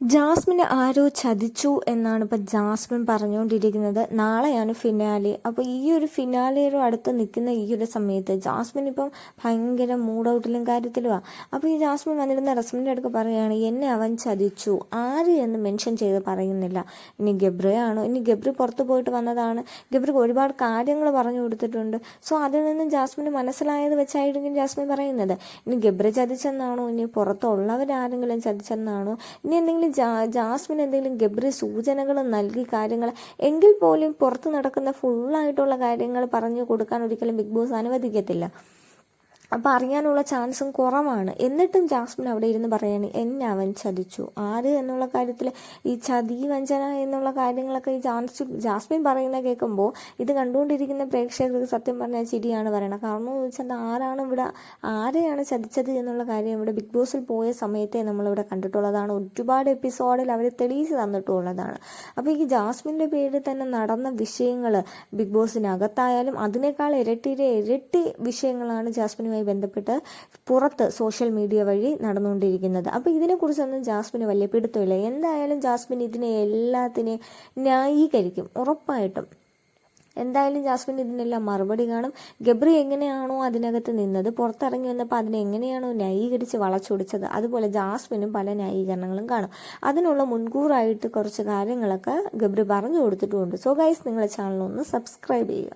ജാസ്മിനെ ആരോ ചതിച്ചു എന്നാണ് ഇപ്പം ജാസ്മിൻ പറഞ്ഞുകൊണ്ടിരിക്കുന്നത്. നാളെയാണ് ഫിനാലെ അപ്പോൾ ഈ ഒരു ഫിനാലയുടെ അടുത്ത് നിൽക്കുന്ന ഈ ഒരു സമയത്ത് ജാസ്മിൻ ഇപ്പം ഭയങ്കര മൂഡ് ഔട്ടിലും കാര്യത്തിലുമാണ് അപ്പോൾ ഈ ജാസ്മിൻ വന്നിരുന്ന റസ്മിന്റെ അടുത്ത് പറയുകയാണ് എന്നെ അവൻ ചതിച്ചു. ആര് എന്ന് മെൻഷൻ ചെയ്ത് പറയുന്നില്ല. ഇനി ഗബ്രയാണോ ഇനി ഗബ്രി പുറത്ത് പോയിട്ട് വന്നതാണ്. ഗബ്രിക്ക് ഒരുപാട് കാര്യങ്ങൾ പറഞ്ഞു കൊടുത്തിട്ടുണ്ട്. സോ അതിൽ നിന്നും ജാസ്മിന് മനസ്സിലായത് വെച്ചായിരിക്കും ജാസ്മിൻ പറയുന്നത്. ഇനി ഗബ്രി ചതിച്ചെന്നാണോ? ഇനി പുറത്തുള്ളവരാരെങ്കിലും ചതിച്ചെന്നാണോ? ഇനി എന്തെങ്കിലും ജാസ്മിൻ എന്തെങ്കിലും ഗബ്രി സൂചനകൾ നൽകി കാര്യങ്ങൾ എങ്കിൽ പോലും പുറത്ത് നടക്കുന്ന ഫുള്ളായിട്ടുള്ള കാര്യങ്ങൾ പറഞ്ഞു കൊടുക്കാൻ ഒരിക്കലും ബിഗ് ബോസ് അനുവദിക്കത്തില്ല. അപ്പോൾ അറിയാനുള്ള ചാൻസും കുറവാണ്. എന്നിട്ടും ജാസ്മിൻ അവിടെ ഇരുന്ന് പറയാണ് എന്നെ അവൻ ചതിച്ചു. ആര് എന്നുള്ള കാര്യത്തിൽ ഈ ചതി വഞ്ചന എന്നുള്ള കാര്യങ്ങളൊക്കെ ഈ ജാൻസ് ജാസ്മിൻ പറയുന്ന കേൾക്കുമ്പോൾ ഇത് കണ്ടുകൊണ്ടിരിക്കുന്ന പ്രേക്ഷകർക്ക് സത്യം പറഞ്ഞാൽ ചിരിയാണ് പറയണത് കാരണം എന്ന് വെച്ചാൽ ആരാണ് ഇവിടെ ആരെയാണ് ചതിച്ചത് എന്നുള്ള കാര്യം ഇവിടെ ബിഗ് ബോസിൽ പോയ സമയത്തെ നമ്മളിവിടെ കണ്ടിട്ടുള്ളതാണ്. ഒരുപാട് എപ്പിസോഡിൽ അവർ തെളിയിച്ച് തന്നിട്ടുള്ളതാണ്. അപ്പോൾ ഈ ജാസ്മിന്റെ പേരിൽ തന്നെ നടന്ന വിഷയങ്ങൾ ബിഗ് ബോസിനകത്തായാലും അതിനേക്കാൾ ഇരട്ടിയിലെ ഇരട്ടി വിഷയങ്ങളാണ് ജാസ്മിനുമായി ബന്ധപ്പെട്ട് പുറത്ത് സോഷ്യൽ മീഡിയ വഴി നടന്നുകൊണ്ടിരിക്കുന്നത്. അപ്പോൾ ഇതിനെക്കുറിച്ചൊന്നും ജാസ്മിന് വലിയ പിടുത്തമില്ല. എന്തായാലും ജാസ്മിൻ ഇതിനെ എല്ലാത്തിനെയും ന്യായീകരിക്കും ഉറപ്പായിട്ടും. എന്തായാലും ജാസ്മിൻ ഇതിനെല്ലാം മറുപടി കാണും. ഗബ്രി എങ്ങനെയാണോ അതിനകത്ത് നിന്നത് പുറത്തിറങ്ങി വന്നപ്പോൾ അതിനെ എങ്ങനെയാണോ ന്യായീകരിച്ച് വളച്ചൊടിച്ചത് അതുപോലെ ജാസ്മിനും പല ന്യായീകരണങ്ങളും കാണും. അതിനുള്ള മുൻകൂറായിട്ട് കുറച്ച് കാര്യങ്ങളൊക്കെ ഗബ്രി പറഞ്ഞു കൊടുത്തിട്ടുമുണ്ട്. സോ ഗൈസ് നിങ്ങളുടെ ചാനൽ ഒന്ന് സബ്സ്ക്രൈബ് ചെയ്യുക.